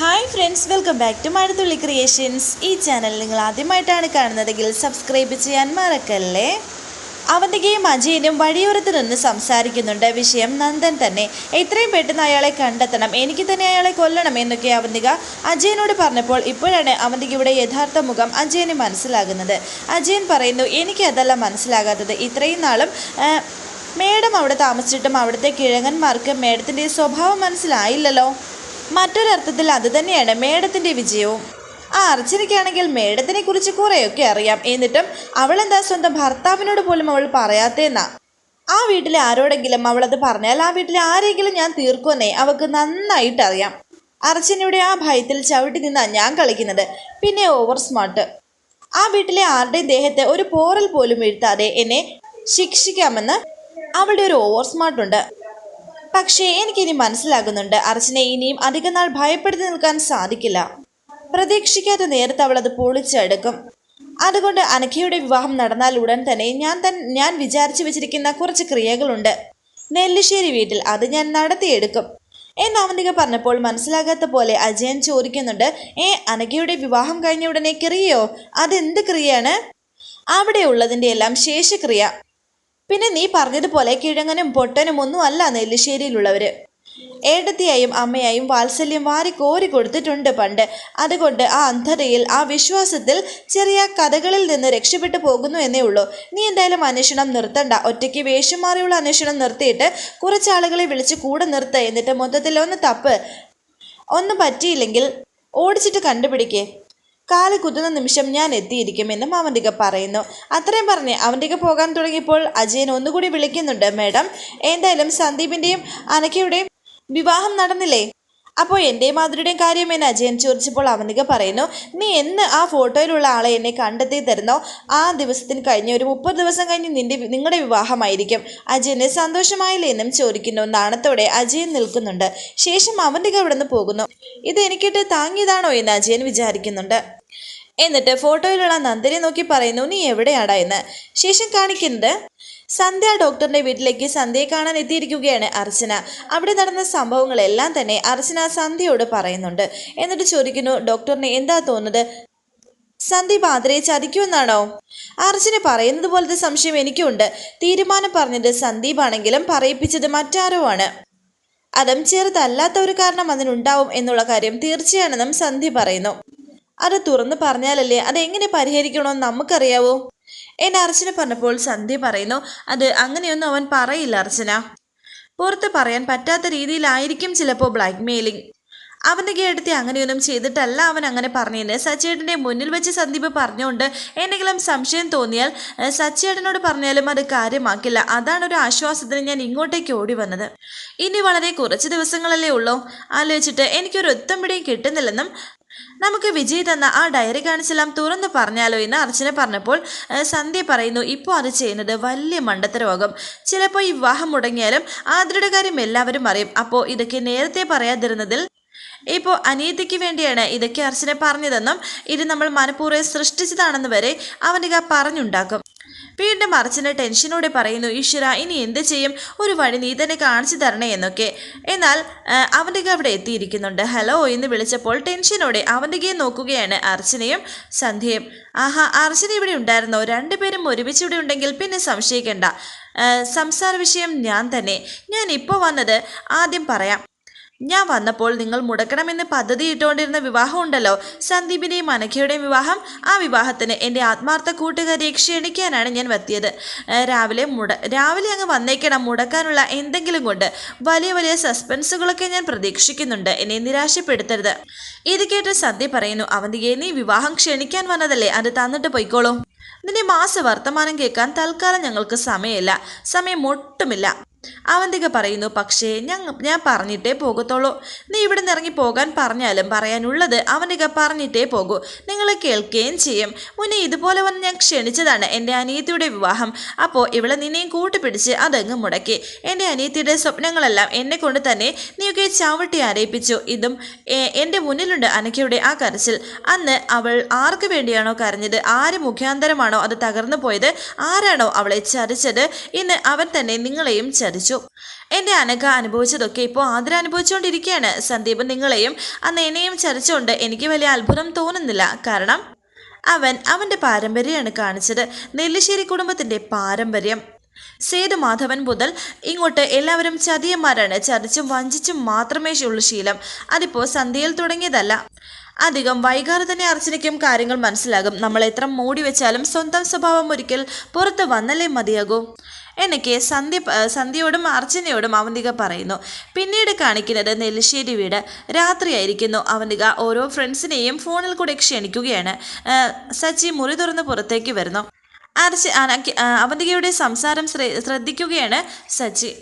Hi friends welcome back to Mazhathulli creations. ഈ channel നിങ്ങൾ ആദ്യമായിട്ടാണ് കാണുന്നതെങ്കിൽ സബ്സ്ക്രൈബ് ചെയ്യാൻ മറക്കല്ലേ? അവന്തികയും അജയനും വഴിയോരത്ത് നിന്ന് സംസാരിക്കുന്നുണ്ട്. വിഷയം നന്ദൻ തന്നെ. എത്രയും പെട്ടെന്ന് അയാളെ കണ്ടെത്തണം. എനിക്ക് തന്നെ അയാളെ കൊല്ലണം എന്നൊക്കെ അവന്തിക അജയനോട് പറഞ്ഞപ്പോൾ ഇപ്പോഴാണ് അവന്തികയുടെ യഥാർത്ഥ മുഖം അജയന് മനസ്സിലാകുന്നത്. അജയൻ പറയുന്നു എനിക്ക് അതല്ല മനസ്സിലാകാത്തത്. ഇത്രയും നാളും മേഡം അവിടെ താമസിച്ചിട്ടും അവിടുത്തെ കിഴങ്ങന്മാർക്ക് മേഡത്തിന്റെ സ്വഭാവം മനസ്സിലായില്ലല്ലോ. മറ്റൊരർത്ഥത്തിൽ അത് തന്നെയാണ് മേഡത്തിന്റെ വിജയവും. ആ അർച്ചനയ്ക്കാണെങ്കിൽ മേഡത്തിനെ കുറിച്ച് കുറേയൊക്കെ അറിയാം. എന്നിട്ടും അവൾ എന്താ സ്വന്തം ഭർത്താവിനോട് പോലും അവൾ പറയാത്തേന്നാ. ആ വീട്ടിലെ ആരോടെങ്കിലും അവളത് പറഞ്ഞാൽ ആ വീട്ടിലെ ആരെങ്കിലും ഞാൻ തീർക്കുമെന്നേ അവൾക്ക് നന്നായിട്ട് അറിയാം. അർച്ചനയുടെ ആ ഭയത്തിൽ ചവിട്ടി നിന്നാ ഞാൻ കളിക്കുന്നത്. പിന്നെ ഓവർ സ്മാർട്ട് ആ വീട്ടിലെ ആരുടെയും ദേഹത്തെ ഒരു പോറൽ പോലും വീഴ്ത്താതെ എന്നെ ശിക്ഷിക്കാമെന്ന് അവളുടെ ഒരു ഓവർ സ്മാർട്ട് ഉണ്ട്. പക്ഷേ എനിക്കിനി മനസ്സിലാകുന്നുണ്ട് അർച്ചനെ ഇനിയും അധികനാൾ ഭയപ്പെടുത്തി നിൽക്കാൻ സാധിക്കില്ല. പ്രതീക്ഷിക്കാത്ത നേരത്തെ അവൾ അത് പൊളിച്ചെടുക്കും. അതുകൊണ്ട് അനഖയുടെ വിവാഹം നടന്നാൽ ഉടൻ തന്നെ ഞാൻ തൻ ഞാൻ വിചാരിച്ചു വെച്ചിരിക്കുന്ന കുറച്ച് ക്രിയകളുണ്ട്. നെല്ലിശ്ശേരി വീട്ടിൽ അത് ഞാൻ നടത്തിയെടുക്കും. എന്ന് അവന്തിക പറഞ്ഞപ്പോൾ മനസ്സിലാകാത്ത പോലെ അജയൻ ചോദിക്കുന്നുണ്ട് ഏ അനഖയുടെ വിവാഹം കഴിഞ്ഞ ഉടനെ ക്രിയയോ? അതെന്ത് ക്രിയയാണ്? അവിടെ ഉള്ളതിന്റെ എല്ലാം ശേഷക്രിയ. പിന്നെ നീ പറഞ്ഞതുപോലെ കിഴങ്ങനും പൊട്ടനും ഒന്നും അല്ല നെല്ലിശ്ശേരിയിലുള്ളവർ ഏടത്തിയായും അമ്മയായും വാത്സല്യം വാരി കോരി കൊടുത്തിട്ടുണ്ട് പണ്ട്. അതുകൊണ്ട് ആ അന്ധതയിൽ ആ വിശ്വാസത്തിൽ ചെറിയ കഥകളിൽ നിന്ന് രക്ഷപ്പെട്ടു പോകുന്നു എന്നേ ഉള്ളൂ. നീ എന്തായാലും അന്വേഷണം നിർത്തണ്ട. ഒറ്റയ്ക്ക് വേഷം മാറിയുള്ള അന്വേഷണം നിർത്തിയിട്ട് കുറച്ചാളുകളെ വിളിച്ച് കൂടെ നിർത്ത. എന്നിട്ട് മൊത്തത്തിൽ ഒന്ന് തപ്പ്. ഒന്നും പറ്റിയില്ലെങ്കിൽ ഓടിച്ചിട്ട് കണ്ടുപിടിക്കേ. കാൽ കുത്തുന്ന നിമിഷം ഞാൻ എത്തിയിരിക്കുമെന്നും അവന്തിക പറയുന്നു. അത്രയും പറഞ്ഞ് അവന്തിക പോകാൻ തുടങ്ങിയപ്പോൾ അജയൻ ഒന്നുകൂടി വിളിക്കുന്നുണ്ട്. മേഡം എന്തായാലും സന്ദീപിന്റെയും അനക്കയുടെയും വിവാഹം നടന്നില്ലേ? അപ്പോൾ എന്റെ മാധുരിയുടെയും കാര്യം എന്നെ അജയൻ ചോദിച്ചപ്പോൾ അവനിക പറയുന്നു നീ എന്ന് ആ ഫോട്ടോയിലുള്ള ആളെ എന്നെ കണ്ടെത്തി തരുന്നോ? ആ ദിവസത്തിന് കഴിഞ്ഞ് ഒരു മുപ്പത് ദിവസം കഴിഞ്ഞ് നിന്റെ നിങ്ങളുടെ വിവാഹമായിരിക്കും. അജയന് സന്തോഷമായില്ലേ എന്നും ചോദിക്കുന്നു. നാണത്തോടെ അജയൻ നിൽക്കുന്നുണ്ട്. ശേഷം അവന്റെ അവിടെ നിന്ന് പോകുന്നു? ഇത് എനിക്കിട്ട് താങ്ങിയതാണോ എന്ന് അജയൻ വിചാരിക്കുന്നുണ്ട്. എന്നിട്ട് ഫോട്ടോയിലുള്ള നന്ദനെ നോക്കി പറയുന്നു നീ എവിടെയാടാ എന്ന്? ശേഷം കാണിക്കുന്നത് സന്ധ്യ ഡോക്ടറിന്റെ വീട്ടിലേക്ക് സന്ധ്യയെ കാണാൻ എത്തിയിരിക്കുകയാണ് അർച്ചന. അവിടെ നടന്ന സംഭവങ്ങളെല്ലാം തന്നെ അർച്ചന സന്ധ്യയോട് പറയുന്നുണ്ട്. എന്നിട്ട് ചോദിക്കുന്നു ഡോക്ടറിന് എന്താ തോന്നുന്നത്? സന്ദീപ് ആതിരയെ ചതിക്കുമെന്നാണോ? അർച്ചന പറയുന്നത് പോലത്തെ സംശയം എനിക്കുണ്ട്. തീരുമാനം പറഞ്ഞത് സന്ദീപ് ആണെങ്കിലും പറയിപ്പിച്ചത് മറ്റാരോ ആണ്. അതും ചെറുതല്ലാത്ത ഒരു കാരണം അതിനുണ്ടാവും എന്നുള്ള കാര്യം തീർച്ചയാണെന്നും സന്ധ്യ പറയുന്നു. അത് തുറന്നു പറഞ്ഞാലല്ലേ അത് എങ്ങനെ പരിഹരിക്കണമെന്ന് നമുക്കറിയാവോ. എന്നെ അർച്ചന പറഞ്ഞപ്പോൾ സന്ധ്യ പറയുന്നു അത് അങ്ങനെയൊന്നും അവൻ പറയില്ല അർച്ചന. പുറത്ത് പറയാൻ പറ്റാത്ത രീതിയിലായിരിക്കും ചിലപ്പോൾ ബ്ലാക്ക് മെയിലിംഗ് അവന്റെ കേടത്തി അങ്ങനെയൊന്നും ചെയ്തിട്ടല്ല അവൻ അങ്ങനെ പറഞ്ഞതിന് സച്ചേട്ടന്റെ മുന്നിൽ വെച്ച് സന്ദീപ് പറഞ്ഞുകൊണ്ട് എന്തെങ്കിലും സംശയം തോന്നിയാൽ സച്ചേട്ടനോട് പറഞ്ഞാലും അത് കാര്യമാക്കില്ല. അതാണ് ഒരു ആശ്വാസത്തിന് ഞാൻ ഇങ്ങോട്ടേക്ക് ഓടി വന്നത്. ഇനി വളരെ കുറച്ച് ദിവസങ്ങളല്ലേ ഉള്ളൂ. ആലോചിച്ചിട്ട് എനിക്കൊരു ഒത്തം പിടിയും കിട്ടുന്നില്ലെന്നും നമുക്ക് വിജയ് തന്ന ആ ഡയറി കാണിച്ചെല്ലാം തുറന്നു പറഞ്ഞാലോ എന്ന് അർച്ചന പറഞ്ഞപ്പോൾ സന്ധ്യ പറയുന്നു ഇപ്പോൾ അത് ചെയ്യുന്നത് വലിയ മണ്ടത്തരമാകും ചിലപ്പോൾ ഈ വിവാഹം മുടങ്ങിയാലും ആ കാര്യം എല്ലാവരും അറിയും. അപ്പോൾ ഇതൊക്കെ നേരത്തെ പറയാതിരുന്നതിൽ ഇപ്പോൾ അനിയത്തിക്ക് വേണ്ടിയാണ് ഇതൊക്കെ അർച്ചന പറഞ്ഞതെന്നും ഇത് നമ്മൾ മനഃപൂർവം സൃഷ്ടിച്ചതാണെന്ന് വരെ അവന്റെ പറഞ്ഞുണ്ടാക്കും. വീണ്ടും അർച്ചന ടെൻഷനോടെ പറയുന്നു ഈശ്വര ഇനി എന്ത് ചെയ്യും? ഒരു വഴി നീ തന്നെ കാണിച്ചു തരണേ എന്നൊക്കെ. എന്നാൽ അവന്റെ അവിടെ എത്തിയിരിക്കുന്നുണ്ട്. ഹലോ എന്ന് വിളിച്ചപ്പോൾ ടെൻഷനോടെ അവന്റെ നോക്കുകയാണ് അർച്ചനയും സന്ധ്യയും. ആഹാ അർച്ചന ഇവിടെ ഉണ്ടായിരുന്നോ? രണ്ടുപേരും ഒരുമിച്ച് ഇവിടെ ഉണ്ടെങ്കിൽ പിന്നെ സംശയിക്കേണ്ട. സംസാര വിഷയം ഞാൻ തന്നെ. ഞാൻ ഇപ്പോൾ വന്നത് ആദ്യം പറയാം. ഞാൻ വന്നപ്പോൾ നിങ്ങൾ മുടക്കണമെന്ന് പദ്ധതി ഇട്ടുകൊണ്ടിരുന്ന വിവാഹം ഉണ്ടല്ലോ സന്ദീപിന്റെയും മനഖയുടെയും വിവാഹം. ആ വിവാഹത്തിന് എന്റെ ആത്മാർത്ഥ കൂട്ടുകാരിയെ ക്ഷണിക്കാനാണ് ഞാൻ വത്തിയത്. രാവിലെ മുട രാവിലെ അങ്ങ് വന്നേക്കണം. മുടക്കാനുള്ള എന്തെങ്കിലും കൊണ്ട് വലിയ വലിയ സസ്പെൻസുകളൊക്കെ ഞാൻ പ്രതീക്ഷിക്കുന്നുണ്ട്. എന്നെ നിരാശപ്പെടുത്തരുത്. ഇത് കേട്ട് സന്ധ്യ പറയുന്നു അവന്തിയെ നീ വിവാഹം ക്ഷണിക്കാൻ വന്നതല്ലേ? അത് തന്നിട്ട് പോയിക്കോളൂ. നിന്റെ മാസ വർത്തമാനം കേൾക്കാൻ തൽക്കാലം ഞങ്ങൾക്ക് സമയമില്ല. സമയം ഒട്ടുമില്ല. അവന്തിക പറയുന്നു പക്ഷേ ഞങ്ങ ഞാൻ പറഞ്ഞിട്ടേ പോകത്തുള്ളൂ. നീ ഇവിടെ നിന്ന് ഇറങ്ങി പോകാൻ പറഞ്ഞാലും പറയാനുള്ളത് അവന്തിക പറഞ്ഞിട്ടേ പോകൂ. നിങ്ങൾ കേൾക്കുകയും ചെയ്യും. മുന്നേ ഇതുപോലെ വന്ന് ഞാൻ ക്ഷണിച്ചതാണ് എന്റെ അനിയത്തിയുടെ വിവാഹം. അപ്പോൾ ഇവളെ നിന്നെയും കൂട്ടുപിടിച്ച് അതങ്ങ് മുടക്കി. എന്റെ അനിയത്തിയുടെ സ്വപ്നങ്ങളെല്ലാം എന്നെ കൊണ്ട് തന്നെ നീയൊക്കെ ചവിട്ടി അരയിപ്പിച്ചു ഇതും എന്റെ മുന്നിലുണ്ട് അനക്കയുടെ ആ കരച്ചിൽ. അന്ന് അവൾ ആർക്ക് വേണ്ടിയാണോ കരഞ്ഞത്? ആര് മുഖാന്തരമാണോ അത് തകർന്നു പോയത്? ആരാണോ അവളെ ചതിച്ചത്? ഇന്ന് അവൻ തന്നെ നിങ്ങളെയും ചതി ചതിച്ചു. എന്റെ അനഘ അനുഭവിച്ചതൊക്കെ ഇപ്പോൾ ആതിര അനുഭവിച്ചുകൊണ്ടിരിക്കുകയാണ്. സന്ദീപ് നിങ്ങളെയും അന്ന് എന്നെയും ചതിച്ചുകൊണ്ട് എനിക്ക് വലിയ അത്ഭുതം തോന്നുന്നില്ല. കാരണം അവൻ അവന്റെ പാരമ്പര്യമാണ് കാണിച്ചത്. നെല്ലിശ്ശേരി കുടുംബത്തിന്റെ പാരമ്പര്യം. സേതു മാധവൻ മുതൽ ഇങ്ങോട്ട് എല്ലാവരും ചതിയന്മാരാണ്. ചതിച്ചും വഞ്ചിച്ചും മാത്രമേ ഉള്ളൂ ശീലം. അതിപ്പോൾ സന്ധ്യയിൽ തുടങ്ങിയതല്ല. അധികം വൈകാതെ തന്നെ അർച്ചനയ്ക്കും കാര്യങ്ങൾ മനസ്സിലാകും. നമ്മൾ എത്ര മൂടി വെച്ചാലും സ്വന്തം സ്വഭാവം ഒരിക്കൽ പുറത്ത് വന്നല്ലേ മതിയാകൂ. എനിക്ക് സന്ധ്യ സന്ധ്യയോടും അർച്ചനയോടും അവന്തിക പറയുന്നു. പിന്നീട് കാണിക്കുന്നത് നെല്ലിശ്ശേരി വീട്. രാത്രിയായിരിക്കുന്നു. അവന്തിക ഓരോ ഫ്രണ്ട്സിനെയും ഫോണിൽ കൂടെ ക്ഷണിക്കുകയാണ്. സച്ചി മുറി തുറന്ന് പുറത്തേക്ക് വരുന്നു. അർച്ച അവന്തികയുടെ സംസാരം ശ്രദ്ധിക്കുകയാണ് സച്ചി.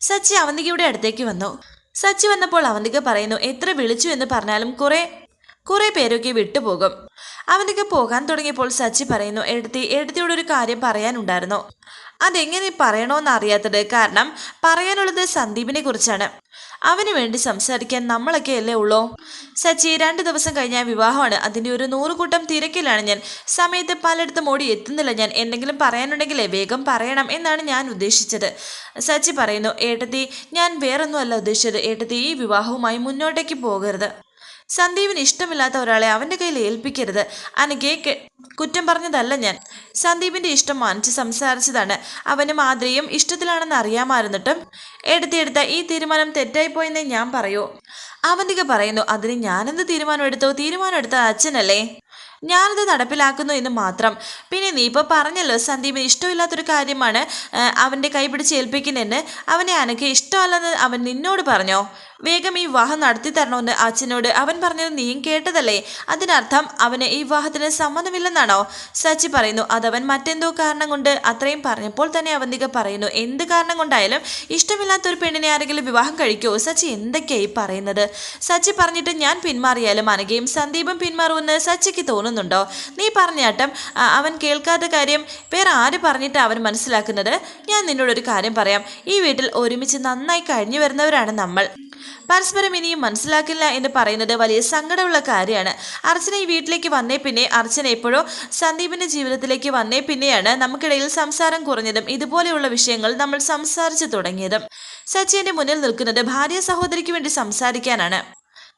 സച്ചി അവന്തികയുടെ അടുത്തേക്ക് വന്നു. സച്ചി വന്നപ്പോൾ അവന്തിക പറയുന്നു എത്ര വിളിച്ചു എന്ന് പറഞ്ഞാലും കുറേ കുറേ പേരൊക്കെ വിട്ടുപോകും. അവന്തിക പോകാൻ തുടങ്ങിയപ്പോൾ സച്ചി പറയുന്നു എഴുത്തി എഴുത്തിയോടൊരു കാര്യം പറയാനുണ്ടായിരുന്നു. അതെങ്ങനെ പറയണോന്ന് അറിയാത്തത് കാരണം പറയാനുള്ളത് സന്ദീപിനെ കുറിച്ചാണ്. അവന് വേണ്ടി സംസാരിക്കാൻ നമ്മളൊക്കെ അല്ലേ ഉള്ളൂ? സച്ചി രണ്ടു ദിവസം കഴിഞ്ഞാൽ വിവാഹമാണ്. അതിന്റെ ഒരു നൂറുകൂട്ടം തിരക്കിലാണ് ഞാൻ. സമയത്ത് പലയിടത്തും ഓടി എത്തുന്നില്ല ഞാൻ. എന്തെങ്കിലും പറയാനുണ്ടെങ്കിലേ വേഗം പറയണം എന്നാണ് ഞാൻ ഉദ്ദേശിച്ചത്. സച്ചി പറയുന്നു ഏട്ടത്തി ഞാൻ വേറൊന്നുമല്ല ഉദ്ദേശിച്ചത്. ഏട്ടത്തി ഈ വിവാഹവുമായി മുന്നോട്ടേക്ക് പോകരുത്. സന്ദീപിന് ഇഷ്ടമില്ലാത്ത ഒരാളെ അവന്റെ കയ്യിൽ ഏൽപ്പിക്കരുത്. അനഘയെ കുറ്റം പറഞ്ഞതല്ല ഞാൻ. സന്ദീപിന്റെ ഇഷ്ടം മാനിച്ച് സംസാരിച്ചതാണ്. അവന് മാതിരിയും ഇഷ്ടത്തിലാണെന്ന് അറിയാമായിരുന്നിട്ടും എടുത്തെടുത്ത ഈ തീരുമാനം തെറ്റായിപ്പോയെന്നേ ഞാൻ പറയൂ. അവന്തിക പറയുന്നു അതിന് ഞാനെന്ത് തീരുമാനം എടുത്തോ തീരുമാനം എടുത്ത അച്ഛനല്ലേ? ഞാനത് നടപ്പിലാക്കുന്നു എന്ന് മാത്രം. പിന്നെ നീ ഇപ്പോൾ പറഞ്ഞല്ലോ സന്ദീപിന് ഇഷ്ടമില്ലാത്തൊരു കാര്യമാണ് അവന്റെ കൈ പിടിച്ച് ഏൽപ്പിക്കുന്നതെന്ന്. അവനെ അനക്ക് ഇഷ്ടമല്ലെന്ന് അവൻ നിന്നോട് പറഞ്ഞോ? വേഗം ഈ വിവാഹം നടത്തി തരണമെന്ന് അച്ഛനോട് അവൻ പറഞ്ഞത് നീയും കേട്ടതല്ലേ? അതിനർത്ഥം അവന് ഈ വിവാഹത്തിന് സമ്മതമില്ലെന്നാണോ? സച്ചി പറയുന്നു അതവൻ മറ്റെന്തോ കാരണം കൊണ്ട് അത്രയും പറഞ്ഞപ്പോൾ തന്നെ അവന്തിക പറയുന്നു എന്ത് കാരണം കൊണ്ടായാലും ഇഷ്ടമില്ലാത്ത ഒരു പെണ്ണിനെ ആരെങ്കിലും വിവാഹം കഴിക്കോ സച്ചി എന്തൊക്കെയായി പറയുന്നത്? സച്ചി പറഞ്ഞിട്ട് ഞാൻ പിന്മാറിയാലും അനഘയും സന്ദീപും പിന്മാറുമെന്ന് സച്ചിക്ക് തോന്നുന്നുണ്ടോ? നീ പറഞ്ഞാട്ടം അവൻ കേൾക്കാത്ത കാര്യം വേറെ ആര് പറഞ്ഞിട്ട് അവൻ മനസ്സിലാക്കുന്നത്? ഞാൻ നിന്നോടൊരു കാര്യം പറയാം ഈ വീട്ടിൽ ഒരുമിച്ച് നന്നായി കഴിഞ്ഞു വരുന്നവരാണ് നമ്മൾ. പരസ്പരം ഇനിയും മനസ്സിലാക്കില്ല എന്ന് പറയുന്നത് വലിയ സങ്കടമുള്ള കാര്യമാണ്. അർച്ചന ഈ വീട്ടിലേക്ക് വന്നേ പിന്നെ അർച്ചന എപ്പോഴോ സന്ദീപിന്റെ ജീവിതത്തിലേക്ക് വന്നേ പിന്നെയാണ് നമുക്കിടയിൽ സംസാരം കുറഞ്ഞതും ഇതുപോലെയുള്ള വിഷയങ്ങൾ നമ്മൾ സംസാരിച്ചു തുടങ്ങിയതും. സച്ചിന്റെ മുന്നിൽ നിൽക്കുന്നത് ഭാര്യ സഹോദരിക്ക് വേണ്ടി സംസാരിക്കാനാണ്.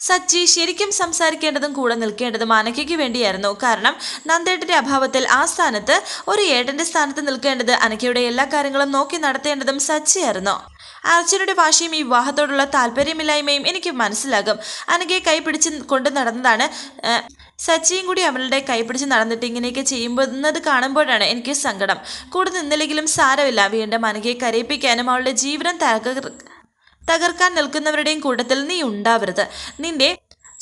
സച്ചി ശരിക്കും സംസാരിക്കേണ്ടതും കൂടെ നിൽക്കേണ്ടതും അനക്കയ്ക്ക് വേണ്ടിയായിരുന്നു. കാരണം നന്ദേട്ടന്റെ അഭാവത്തിൽ ആ സ്ഥാനത്ത് ഒരു ഏട്ടന്റെ സ്ഥാനത്ത് നിൽക്കേണ്ടത് അനക്കയുടെ എല്ലാ കാര്യങ്ങളും നോക്കി നടത്തേണ്ടതും സച്ചിയായിരുന്നു. അർച്ചനയുടെ ഭാഷയും ഈ വിവാഹത്തോടുള്ള താല്പര്യമില്ലായ്മയും എനിക്ക് മനസ്സിലാകും. അനഘയെ കൈപിടിച്ച് കൊണ്ട് നടന്നതാണ് സച്ചിയും കൂടി അവളുടെ കൈപിടിച്ച് നടന്നിട്ട് ഇങ്ങനെയൊക്കെ ചെയ്യുന്നത് കാണുമ്പോഴാണ് എനിക്ക് സങ്കടം. കൂടെ നിന്നില്ലെങ്കിലും സാരമില്ല. വീണ്ടും അനഘയെ കരയിപ്പിക്കാനും അവളുടെ ജീവിതം തകർ തകർക്കാൻ നിൽക്കുന്നവരുടെയും കൂട്ടത്തിൽ നീ ഉണ്ടാവരുത്. നിന്റെ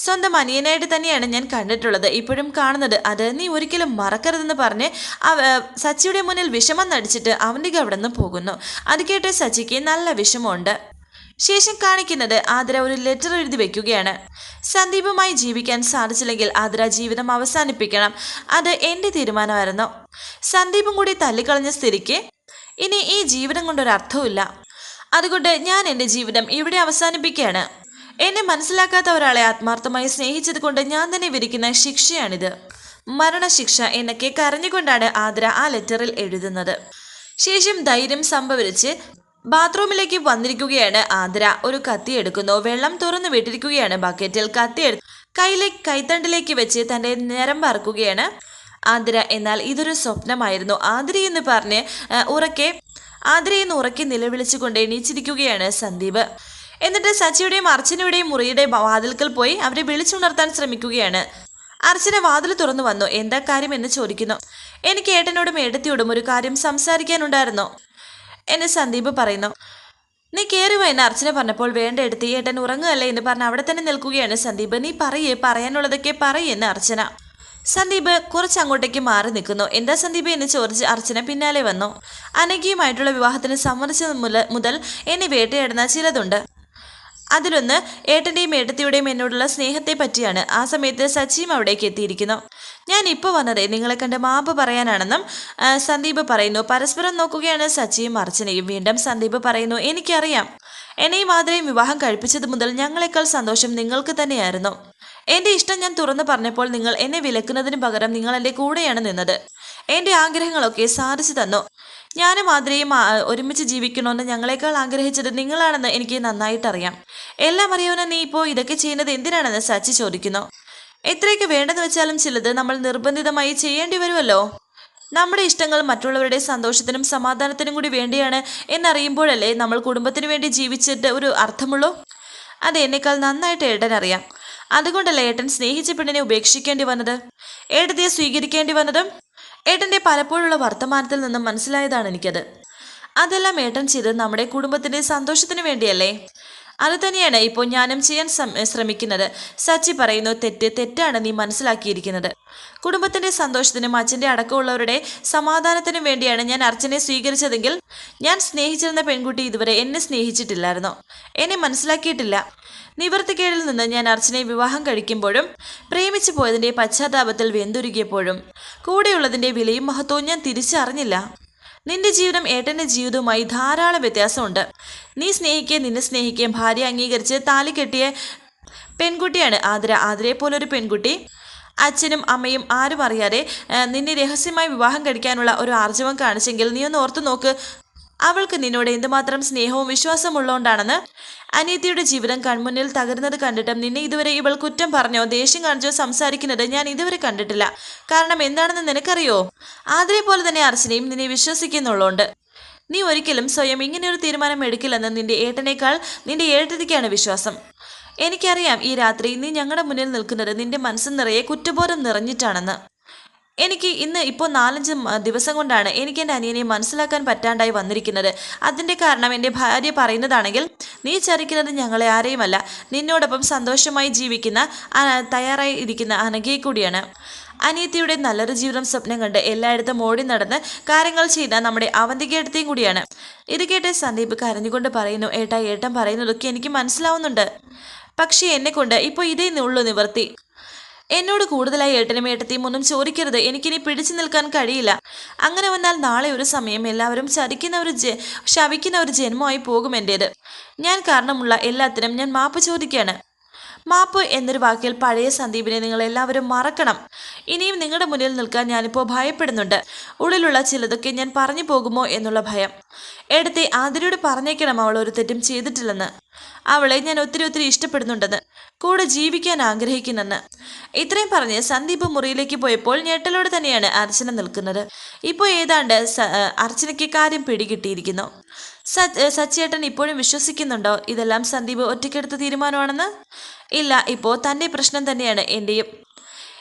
സ്വന്തം അനിയനായിട്ട് തന്നെയാണ് ഞാൻ കണ്ടിട്ടുള്ളത്. ഇപ്പോഴും കാണുന്നത്. അത് നീ ഒരിക്കലും മറക്കരുതെന്ന് പറഞ്ഞ് സച്ചിയുടെ മുന്നിൽ വിഷമം നടിച്ചിട്ട് അവന്റെ അവിടെ നിന്ന് പോകുന്നു. അത് കേട്ട് സച്ചിക്ക് നല്ല വിഷമമുണ്ട്. ശേഷം കാണിക്കുന്നത് ആതിര ഒരു ലെറ്റർ എഴുതി വെക്കുകയാണ്. സന്ദീപുമായി ജീവിക്കാൻ സാധിച്ചില്ലെങ്കിൽ ആതിര ജീവിതം അവസാനിപ്പിക്കണം. അത് എന്റെ തീരുമാനമായിരുന്നു. സന്ദീപും കൂടി തല്ലിക്കളഞ്ഞ സ്ഥിതിക്ക് ഇനി ഈ ജീവിതം കൊണ്ടൊരർത്ഥവും ഇല്ല അതുകൊണ്ട് ഞാൻ എന്റെ ജീവിതം ഇവിടെ അവസാനിപ്പിക്കുകയാണ്. എന്നെ മനസ്സിലാക്കാത്ത ഒരാളെ ആത്മാർത്ഥമായി സ്നേഹിച്ചത് കൊണ്ട് ഞാൻ തന്നെ വിരിക്കുന്ന ശിക്ഷയാണിത്. മരണശിക്ഷ എന്നൊക്കെ കരഞ്ഞുകൊണ്ടാണ് ആദ്ര ആ ലെറ്ററിൽ എഴുതുന്നത്. ശേഷം ധൈര്യം സംഭവിച്ച് ബാത്റൂമിലേക്ക് വന്നിരിക്കുകയാണ് ആദ്ര ഒരു കത്തി എടുക്കുന്നു. വെള്ളം തുറന്നു വിട്ടിരിക്കുകയാണ്. ബക്കറ്റിൽ കത്തി എടു കയ്യിലെ കൈത്തണ്ടിലേക്ക് വെച്ച് തന്റെ നിരം പറക്കുകയാണ് ആതിര. എന്നാൽ ഇതൊരു സ്വപ്നമായിരുന്നു. ആതിര എന്ന് പറഞ്ഞ് ഉറക്കെ ആതിരയെന്ന് ഉറക്കെ നിലവിളിച്ചുകൊണ്ട് എണീച്ചിരിക്കുകയാണ് സന്ദീപ്. എന്നിട്ട് സച്ചിയുടെയും അർച്ചനയുടെയും മുറിയുടെ വാതിൽക്കൽ പോയി അവരെ വിളിച്ചുണർത്താൻ ശ്രമിക്കുകയാണ്. അർച്ചന വാതിൽ തുറന്നു വന്നു. എന്താ കാര്യം? എന്ന് ചോദിക്കുന്നു. എനിക്ക് ഏട്ടനോടും ഏട്ടത്തിയോടും ഒരു കാര്യം സംസാരിക്കാനുണ്ടായിരുന്നു. എന്ന് സന്ദീപ് പറയുന്നു. നീ കയറി വാ എന്ന് അർച്ചന പറഞ്ഞപ്പോൾ വേണ്ട എടുത്ത് ഏട്ടൻ ഉറങ്ങുകയല്ലേ എന്ന് പറഞ്ഞ് അവിടെ തന്നെ നിൽക്കുകയാണ് സന്ദീപ്. നീ പറയേ പറയാനുള്ളതൊക്കെ പറയെന്ന് അർച്ചന. സന്ദീപ് കുറച്ച് അങ്ങോട്ടേക്ക് മാറി നിൽക്കുന്നു. എന്താ സന്ദീപ്? എന്ന് ചോദിച്ച് അർച്ചന പിന്നാലെ വന്നു. അനഘയുമായിട്ടുള്ള വിവാഹത്തിന് സമ്മതിച്ചത് മുതൽ എന്നെ വേട്ടയാടുന്ന ചിലതുണ്ട്. അതിലൊന്ന് ഏട്ടന്റെയും ഏട്ടത്തിയുടെയും എന്നോടുള്ള സ്നേഹത്തെ പറ്റിയാണ് ആ സമയത്ത് സച്ചിയും അവിടേക്ക് എത്തിയിരിക്കുന്നു. ഞാൻ ഇപ്പോൾ വന്നതേ നിങ്ങളെ കണ്ട് മാപ്പ് പറയാനാണെന്നും സന്ദീപ് പറയുന്നു പരസ്പരം നോക്കുകയാണ് സച്ചിയും അർച്ചനയും. വീണ്ടും സന്ദീപ് പറയുന്നു എനിക്കറിയാം. എന്നെയും മാതിരെയും വിവാഹം കഴിപ്പിച്ചത് മുതൽ ഞങ്ങളെക്കാൾ സന്തോഷം നിങ്ങൾക്ക് തന്നെയായിരുന്നു. എന്റെ ഇഷ്ടം ഞാൻ തുറന്നു പറഞ്ഞപ്പോൾ നിങ്ങൾ എന്നെ വിലക്കുന്നതിന് പകരം നിങ്ങൾ എന്റെ കൂടെയാണ് നിന്നത്. എന്റെ ആഗ്രഹങ്ങളൊക്കെ സാധിച്ചു തന്നു. ഞാനും ആതിരയും ഒരുമിച്ച് ജീവിക്കണമെന്ന് ഞങ്ങളെക്കാൾ ആഗ്രഹിച്ചത് നിങ്ങളാണെന്ന് എനിക്ക് നന്നായിട്ടറിയാം. എല്ലാം അറിയാവുന്ന നീ ഇപ്പോൾ ഇതൊക്കെ ചെയ്യുന്നത് എന്തിനാണെന്ന് സച്ചി ചോദിക്കുന്നു. എത്രയൊക്കെ വേണ്ടെന്ന് വെച്ചാലും ചിലത് നമ്മൾ നിർബന്ധിതമായി ചെയ്യേണ്ടി വരുമല്ലോ? നമ്മുടെ ഇഷ്ടങ്ങൾ മറ്റുള്ളവരുടെ സന്തോഷത്തിനും സമാധാനത്തിനും കൂടി വേണ്ടിയാണ് എന്നറിയുമ്പോഴല്ലേ നമ്മൾ കുടുംബത്തിന് വേണ്ടി ജീവിച്ചിട്ട് ഒരു അർത്ഥമുള്ളൂ? അത് എന്നേക്കാൾ നന്നായിട്ട് ഏട്ടൻ അറിയാം. അതുകൊണ്ടല്ലേ ഏട്ടൻ സ്നേഹിച്ച പെണ്ണിനെ ഉപേക്ഷിക്കേണ്ടി വന്നത്? ഏട്ടത്തെ സ്വീകരിക്കേണ്ടി വന്നതും ഏട്ടന്റെ പലപ്പോഴുള്ള വർത്തമാനത്തിൽ നിന്നും മനസ്സിലായതാണ് എനിക്കത്. അതെല്ലാം ഏട്ടൻ ചെയ്തത് നമ്മുടെ കുടുംബത്തിന്റെ സന്തോഷത്തിന് വേണ്ടിയല്ലേ? അത് തന്നെയാണ് ഇപ്പോൾ ഞാനും ചെയ്യാൻ ശ്രമിക്കുന്നത്. സച്ചി പറയുന്നു തെറ്റ് തെറ്റാണ് നീ മനസ്സിലാക്കിയിരിക്കുന്നത്. കുടുംബത്തിന്റെ സന്തോഷത്തിനും അച്ഛന്റെ അടക്കമുള്ളവരുടെ സമാധാനത്തിനും വേണ്ടിയാണ് ഞാൻ അർച്ചനെ സ്വീകരിച്ചതെങ്കിൽ ഞാൻ സ്നേഹിച്ചിരുന്ന പെൺകുട്ടി ഇതുവരെ എന്നെ സ്നേഹിച്ചിട്ടില്ലായിരുന്നു. എന്നെ മനസ്സിലാക്കിയിട്ടില്ല. നിവർത്തിക്കേടിൽ നിന്ന് ഞാൻ അർച്ചനയെ വിവാഹം കഴിക്കുമ്പോഴും പ്രേമിച്ചു പോയതിന്റെ പശ്ചാത്താപത്തിൽ വെന്തുരുകിയപ്പോഴും കൂടെയുള്ളതിന്റെ വിലയും മഹത്വവും ഞാൻ തിരിച്ചറിഞ്ഞില്ല. നിന്റെ ജീവിതം ഏട്ടന്റെ ജീവിതവുമായി ധാരാളം വ്യത്യാസമുണ്ട്. നീ സ്നേഹിക്കുകയും നിന്നെ സ്നേഹിക്കുകയും ഭാര്യ അംഗീകരിച്ച് താലി കെട്ടിയ പെൺകുട്ടിയാണ് ആതിര. ആതിരയെ പോലൊരു പെൺകുട്ടി. അച്ഛനും അമ്മയും ആരും അറിയാതെ നിന്നെ രഹസ്യമായി വിവാഹം കഴിക്കാനുള്ള ഒരു ആർജവം കാണിച്ചെങ്കിൽ നീ ഒന്ന് ഓർത്തു നോക്ക്. അവൾക്ക് നിന്നോട് എന്തുമാത്രം സ്നേഹവും വിശ്വാസവും ഉള്ളതുകൊണ്ടാണെന്ന് അനീതിയുടെ ജീവിതം കൺമുന്നിൽ തകരുന്നത് കണ്ടിട്ടും നിന്നെ ഇതുവരെ ഇവൾ കുറ്റം പറഞ്ഞോ ദേഷ്യം കാണിച്ചോ സംസാരിക്കുന്നത് ഞാൻ ഇതുവരെ കണ്ടിട്ടില്ല. കാരണം എന്താണെന്ന് നിനക്കറിയോ? ആതിരെ പോലെ തന്നെ അർച്ചനയും നിന്നെ വിശ്വസിക്കുന്നുള്ളതുകൊണ്ട്. നീ ഒരിക്കലും സ്വയം ഇങ്ങനെയൊരു തീരുമാനം എടുക്കില്ലെന്ന് നിന്റെ ഏട്ടനേക്കാൾ നിന്റെ ഏട്ടതിക്കാണ് വിശ്വാസം. എനിക്കറിയാം ഈ രാത്രി നീ ഞങ്ങളുടെ മുന്നിൽ നിൽക്കുന്നത് നിന്റെ മനസ്സ് നിറയെ കുറ്റബോധം നിറഞ്ഞിട്ടാണെന്ന്. എനിക്ക് ഇന്ന് ഇപ്പോൾ നാലഞ്ച് ദിവസം കൊണ്ടാണ് എനിക്ക് എന്റെ അനിയനെ മനസ്സിലാക്കാൻ പറ്റാണ്ടായി വന്നിരിക്കുന്നത്. അതിന്റെ കാരണം എന്റെ ഭാര്യ പറയുന്നതാണെങ്കിൽ നീ ചരിക്കുന്നത് ഞങ്ങളെ ആരെയുമല്ല. നിന്നോടൊപ്പം സന്തോഷമായി ജീവിക്കുന്ന തയ്യാറായി ഇരിക്കുന്ന അനഘയെ കൂടിയാണ്. അനിയത്തിയുടെ നല്ലൊരു ജീവിതം സ്വപ്നം കണ്ട് എല്ലായിടത്തും ഓടി നടന്ന് കാര്യങ്ങൾ ചെയ്ത നമ്മുടെ അവന്തികേട്ടത്തെയും കൂടിയാണ്. ഇത് കേട്ട് സന്ദീപ് കരഞ്ഞുകൊണ്ട് പറയുന്നു ഏട്ടാ ഏട്ടൻ പറയുന്നതൊക്കെ എനിക്ക് മനസ്സിലാവുന്നുണ്ട്. പക്ഷേ എന്നെക്കൊണ്ട് ഇപ്പോൾ ഇതേ ഉള്ളൂ നിവർത്തി. എന്നോട് കൂടുതലായി ഏട്ടനും ഏട്ടത്തെയും ഒന്നും ചോദിക്കരുത്. എനിക്കിനി പിടിച്ചു നിൽക്കാൻ കഴിയില്ല. അങ്ങനെ വന്നാൽ നാളെ ഒരു സമയം എല്ലാവരും ചതിക്കുന്ന ഒരു ശവിക്കുന്ന ഒരു ജന്മമായി പോകും എന്റേത് ഞാൻ കാരണമുള്ള എല്ലാത്തിനും ഞാൻ മാപ്പ് ചോദിക്കുകയാണ് മാപ്പ് എന്നൊരു വാക്കിൽ പഴയ സന്ദീപിനെ നിങ്ങൾ എല്ലാവരും മറക്കണം. ഇനിയും നിങ്ങളുടെ മുന്നിൽ നിൽക്കാൻ ഞാനിപ്പോൾ ഭയപ്പെടുന്നുണ്ട്. ഉള്ളിലുള്ള ചിലതൊക്കെ ഞാൻ പറഞ്ഞു പോകുമോ എന്നുള്ള ഭയം. എടുത്തെ ആതിരയോട് പറഞ്ഞേക്കണം അവൾ ഒരു തെറ്റും ചെയ്തിട്ടില്ലെന്ന്. അവളെ ഞാൻ ഒത്തിരി ഒത്തിരി ഇഷ്ടപ്പെടുന്നുണ്ടെന്ന്. കൂടെ ജീവിക്കാൻ ആഗ്രഹിക്കുന്നെന്ന്. ഇത്രയും പറഞ്ഞ് സന്ദീപ് മുറിയിലേക്ക് പോയപ്പോൾ ഞെട്ടലോട് തന്നെയാണ് അർച്ചന നിൽക്കുന്നത്. ഇപ്പോൾ ഏതാണ്ട് അർച്ചനയ്ക്ക് കാര്യം പിടികിട്ടിയിരിക്കുന്നു. സച്ച് സച്ചേട്ടൻ ഇപ്പോഴും വിശ്വസിക്കുന്നുണ്ടോ? ഇതെല്ലാം സന്ദീപ് ഒറ്റയ്ക്കെടുത്ത തീരുമാനമാണെന്ന്? ഇല്ല ഇപ്പോൾ തന്റെ പ്രശ്നം തന്നെയാണ് എന്റെയും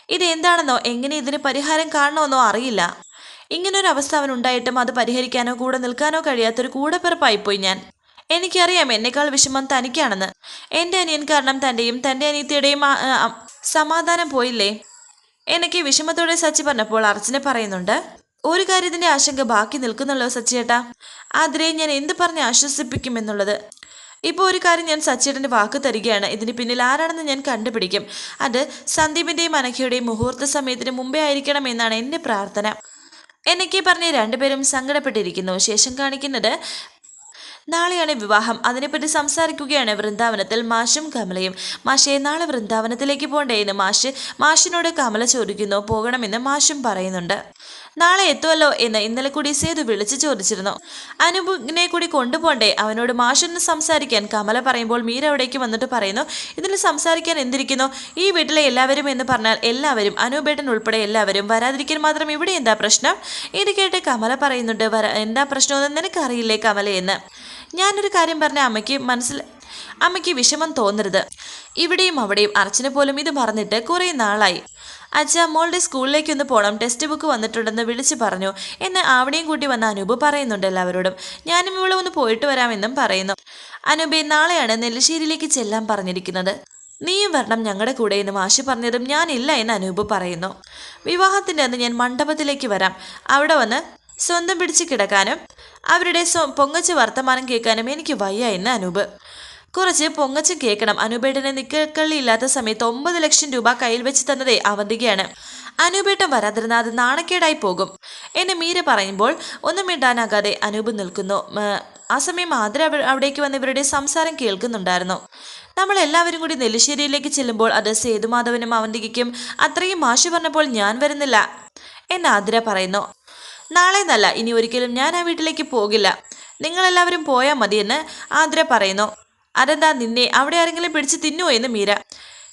ഇത് എന്താണെന്നോ എങ്ങനെ ഇതിന് പരിഹാരം കാണണമെന്നോ അറിയില്ല. ഇങ്ങനൊരു അവസ്ഥ അവനുണ്ടായിട്ടും അത് പരിഹരിക്കാനോ കൂടെ നിൽക്കാനോ കഴിയാത്തൊരു കൂടെപ്പിറപ്പായിപ്പോയി ഞാൻ. എനിക്കറിയാം എന്നെക്കാൾ വിഷമം തനിക്കാണെന്ന്. എന്റെ അനിയൻ കാരണം തന്റെയും തന്റെ അനിയത്തിയുടെയും സമാധാനം പോയില്ലേ? എനിക്ക് വിഷമത്തോടെ സച്ചി പറഞ്ഞപ്പോൾ അർച്ചന പറയുന്നുണ്ട് ഒരു കാര്യത്തിന്റെ ആശങ്ക ബാക്കി നിൽക്കുന്നുള്ളോ സച്ചിയേട്ടാ? അതിരെ ഞാൻ എന്ത് പറഞ്ഞ് ആശ്വസിപ്പിക്കുമെന്നുള്ളത്? ഇപ്പോൾ ഒരു കാര്യം ഞാൻ സച്ചിടന്റെ വാക്ക് തരികയാണ്. ഇതിന് പിന്നിൽ ആരാണെന്ന് ഞാൻ കണ്ടുപിടിക്കും. അത് സന്ദീപിന്റെയും അനഖയുടെയും മുഹൂർത്ത സമയത്തിന് മുമ്പേ ആയിരിക്കണം എന്നാണ് എന്റെ പ്രാർത്ഥന. എന്നൊക്കെ പറഞ്ഞ് രണ്ടുപേരും സങ്കടപ്പെട്ടിരിക്കുന്നു. ശേഷം കാണിക്കുന്നത് നാളെയാണ് വിവാഹം. അതിനെപ്പറ്റി സംസാരിക്കുകയാണ് വൃന്ദാവനത്തിൽ മാഷും കമലയും. മാഷെ നാളെ വൃന്ദാവനത്തിലേക്ക് പോകണ്ടേ എന്ന് മാഷ് മാഷിനോട് കമല ചോദിക്കുന്നു. പോകണമെന്ന് മാഷും പറയുന്നുണ്ട്. നാളെ എത്തുമല്ലോ എന്ന് ഇന്നലെ കൂടി സേതു വിളിച്ചു ചോദിച്ചിരുന്നു. അനൂപിനെ കൂടി കൊണ്ടുപോണ്ടേ അവനോട് മാഷൊന്ന് സംസാരിക്കാൻ കമല പറയുമ്പോൾ മീര അവിടേക്ക് വന്നിട്ട് പറയുന്നു ഇതിൽ സംസാരിക്കാൻ എന്തിരിക്കുന്നു? ഈ വീട്ടിലെ എല്ലാവരും എന്ന് പറഞ്ഞാൽ എല്ലാവരും അനൂപേട്ടൻ ഉൾപ്പെടെ എല്ലാവരും വരാതിരിക്കാൻ മാത്രം ഇവിടെ എന്താ പ്രശ്നം? ഇത് കേട്ട് കമല പറയുന്നുണ്ട് എന്താ പ്രശ്നമെന്ന് നിനക്കറിയില്ലേ കമലയെന്ന് ഞാനൊരു കാര്യം പറഞ്ഞ അമ്മയ്ക്ക് മനസ്സിൽ അമ്മയ്ക്ക് വിഷമം തോന്നരുത്. ഇവിടെയും അവിടെയും അർച്ചന പോലും ഇത് മറന്നിട്ട് കുറേ നാളായി. അച്ഛാ മോളുടെ സ്കൂളിലേക്കൊന്ന് പോകണം ടെക്സ്റ്റ് ബുക്ക് വന്നിട്ടുണ്ടെന്ന് വിളിച്ചു പറഞ്ഞു. എന്ന് ആവിടെയും കൂട്ടി വന്ന അനൂപ് പറയുന്നുണ്ട് എല്ലാവരോടും. ഞാനും ഇവിടെ ഒന്ന് പോയിട്ട് വരാമെന്നും പറയുന്നു. അനൂപെ നാളെയാണ് നെല്ലശ്ശേരിയിലേക്ക് ചെല്ലാൻ പറഞ്ഞിരിക്കുന്നത്. നീയും വരണം ഞങ്ങളുടെ കൂടെ എന്ന് മാഷി പറഞ്ഞതും ഞാനില്ല എന്ന് അനൂപ് പറയുന്നു. വിവാഹത്തിന്റെ അന്ന് ഞാൻ മണ്ഡപത്തിലേക്ക് വരാം. അവിടെ വന്ന് സ്വന്തം പിടിച്ച് കിടക്കാനും അവരുടെ പൊങ്ങച്ച് വർത്തമാനം കേൾക്കാനും എനിക്ക് വയ്യ എന്ന് അനൂപ്. കുറച്ച് പൊങ്ങച്ചും കേൾക്കണം. അനുപേട്ടനെ നിക്കക്കള്ളി ഇല്ലാത്ത സമയത്ത് ഒമ്പത് ലക്ഷം രൂപ കയ്യിൽ വെച്ച് തന്നതേ അവന്തികയാണ്. അനൂപേട്ടൻ വരാതിരുന്നാൽ അത് നാണക്കേടായി പോകും. എന്നെ മീര പറയുമ്പോൾ ഒന്നും മിണ്ടാനാകാതെ അനൂപ് നിൽക്കുന്നു. ആ സമയം ആതിര അവ- അവിടേക്ക് വന്ന് ഇവരുടെ സംസാരം കേൾക്കുന്നുണ്ടായിരുന്നു. നമ്മൾ എല്ലാവരും കൂടി നെല്ലിശ്ശേരിയിലേക്ക് ചെല്ലുമ്പോൾ അത് സേതുമാധവനും അവന്തികയ്ക്കും അത്രയും മാഷി പറഞ്ഞപ്പോൾ ഞാൻ വരുന്നില്ല എന്ന് ആതിര പറയുന്നു. നാളെ നല്ല ഇനി ഒരിക്കലും ഞാൻ ആ വീട്ടിലേക്ക് പോകില്ല. നിങ്ങളെല്ലാവരും പോയാൽ മതിയെന്ന് ആതിര പറയുന്നു. അതെന്താ നിന്നെ? അവിടെ ആരെങ്കിലും പിടിച്ച് തിന്നുവോ എന്ന് മീര.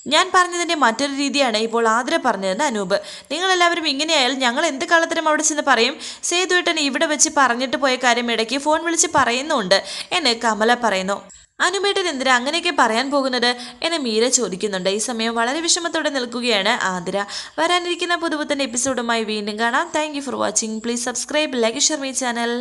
ഞാൻ പറഞ്ഞതിന്റെ മറ്റൊരു രീതിയാണ് ഇപ്പോൾ ആതിര പറഞ്ഞതെന്ന് അനൂപ്. നിങ്ങളെല്ലാവരും ഇങ്ങനെയായാലും ഞങ്ങൾ എന്ത് കള്ളത്തരം അവിടെ ചെന്ന് പറയും? സേതുവേട്ടൻ ഇവിടെ വെച്ച് പറഞ്ഞിട്ട് പോയ കാര്യം ഇടയ്ക്ക് ഫോൺ വിളിച്ച് പറയുന്നുണ്ട് എന്ന് കമല പറയുന്നു. അനുമേട്ടൻ എന്തിനാ അങ്ങനെയൊക്കെ പറയാൻ പോകുന്നത്? എന്നെ മീര ചോദിക്കുന്നുണ്ട്. ഈ സമയം വളരെ വിഷമത്തോടെ നിൽക്കുകയാണ് ആതിര. വരാനിരിക്കുന്ന പുതുപുത്തൻ എപ്പിസോഡുമായി വീണ്ടും കാണാം. Thank for watching please subscribe like share my channel